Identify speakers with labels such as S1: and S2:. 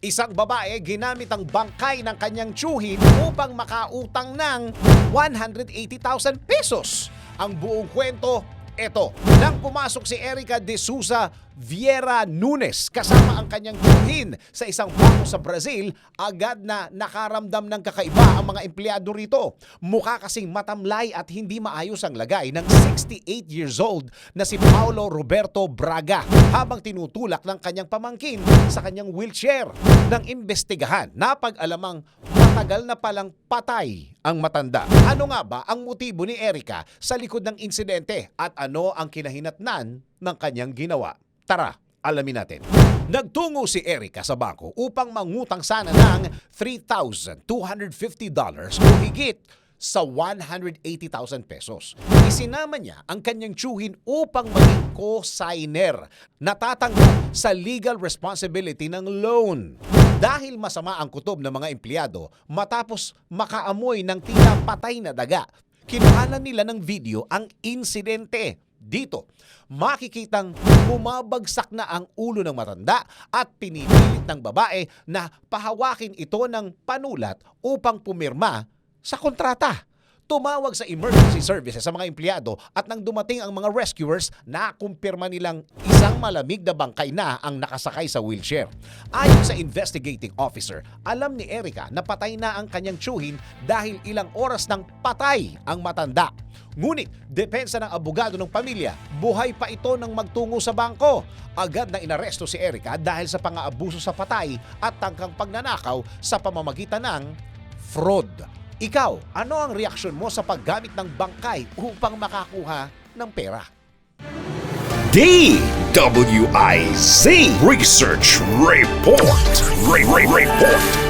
S1: Isang babae ginamit ang bangkay ng kanyang tsuhin upang makautang ng 180,000 pesos. Ang buong kwento, eto. Nang pumasok si Erica de Souza Vieira Nunes kasama ang kanyang tsuhin sa isang bangko sa Brazil, agad na nakaramdam ng kakaiba ang mga empleyado rito. Mukha kasing matamlay at hindi maayos ang lagay ng 68 years old na si Paulo Roberto Braga habang tinutulak ng kanyang pamangkin sa kanyang wheelchair. Nang imbestigahan, napag-alamang matagal na palang patay ang matanda. Ano nga ba ang motibo ni Erica sa likod ng insidente at ano ang kinahinatnan ng kanyang ginawa? Tara, alamin natin. Nagtungo si Erica sa bangko upang mangutang sana ng $3,250 o higit sa 180,000 pesos. Isinama niya ang kanyang tsuhin upang maging co-signer, natatanggap sa legal responsibility ng loan. Dahil masama ang kutob ng mga empleyado matapos makaamoy ng tila patay na daga, kinuhanan nila ng video ang insidente. Dito, makikitang bumabagsak na ang ulo ng matanda at pinipilit ng babae na pahawakin ito ng panulat upang pumirma sa kontrata. Tumawag sa emergency services sa mga empleyado at nang dumating ang mga rescuers, nakumpirma nilang isang malamig na bangkay na ang nakasakay sa wheelchair. Ayon sa investigating officer, alam ni Erica na patay na ang kanyang tsuhin dahil ilang oras nang patay ang matanda. Ngunit, depensa ng abogado ng pamilya, buhay pa ito nang magtungo sa bangko. Agad na inaresto si Erica dahil sa pang-aabuso sa patay at tangkang pagnanakaw sa pamamagitan ng fraud. Ikaw, ano ang reaksyon mo sa paggamit ng bangkay upang makakuha ng pera?
S2: DWIZ Research Report. Re- Re- Report.